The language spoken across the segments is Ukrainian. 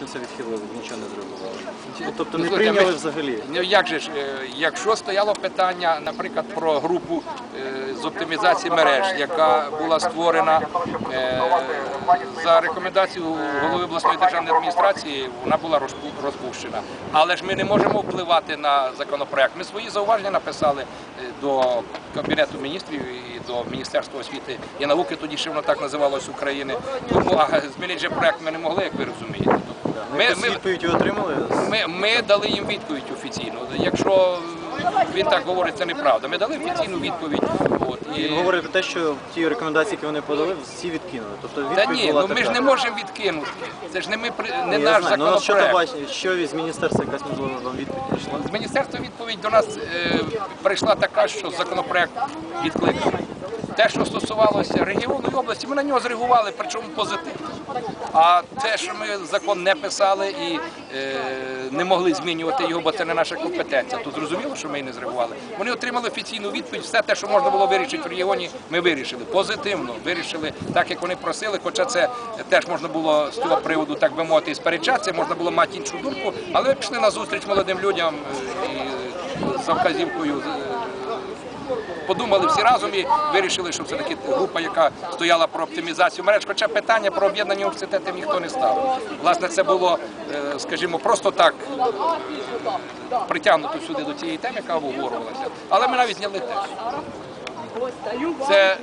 зовсім це відхилили, нічого не. Тобто Ну, не слухайте, прийняли ми- взагалі. Ну як же ж, е, якщо стояло питання, наприклад, про групу е, з оптимізації мереж, яка була створена е, за рекомендацією голови обласної державної адміністрації, вона була розпу- розпущена. Але ж ми не можемо впливати на законопроект. Ми свої зауваження написали е, до Кабінету міністрів і до Міністерства освіти і науки, тоді ще воно так називалось України. Тому а змінити же проект ми не могли, як ви розумієте. Ну, Ми, ми, відповідь отримали? ми, ми дали їм відповідь офіційну. Якщо він так говорить, це неправда. Ми дали офіційну відповідь. От, і... Він говорить про те, що ті рекомендації, які вони подали, всі відкинули. Тобто Та ні, була ну ми така. ж не можемо відкинути. Це ж не ми при- не Ні, я наш знаю. Ну, от що законопроект. то бачите, що з міністерства якась можливо вам відповідь прийшла? З міністерства відповідь до нас е, прийшла така, що законопроект відкликаний. Те, що стосувалося регіону і області, ми на нього зреагували, причому позитивно. А те, що ми закон не писали і е, не могли змінювати його, бо це не наша компетенція, то зрозуміло, що ми і не зреагували. Вони отримали офіційну відповідь. Все те, що можна було вирішити в регіоні, ми вирішили. Позитивно вирішили так, як вони просили. Хоча це теж можна було з цього приводу, так би мовити, і сперечатися, можна було мати іншу думку, але ми пішли на зустріч молодим людям е, і за вказівкою. Подумали всі разом і вирішили, що все-таки група, яка стояла про оптимізацію мереж, хоча питання про об'єднання університетів ніхто не ставив. Власне, це було, е, скажімо, просто так притягнуто сюди до цієї теми, яка обговорювалася. Але ми навіть зняли теж. Це е,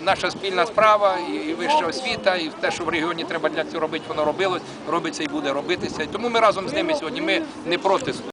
наша спільна справа і вища освіта, і те, що в регіоні треба для цього робити, воно робилось, робиться і буде робитися. І тому ми разом з ними сьогодні. Ми не проти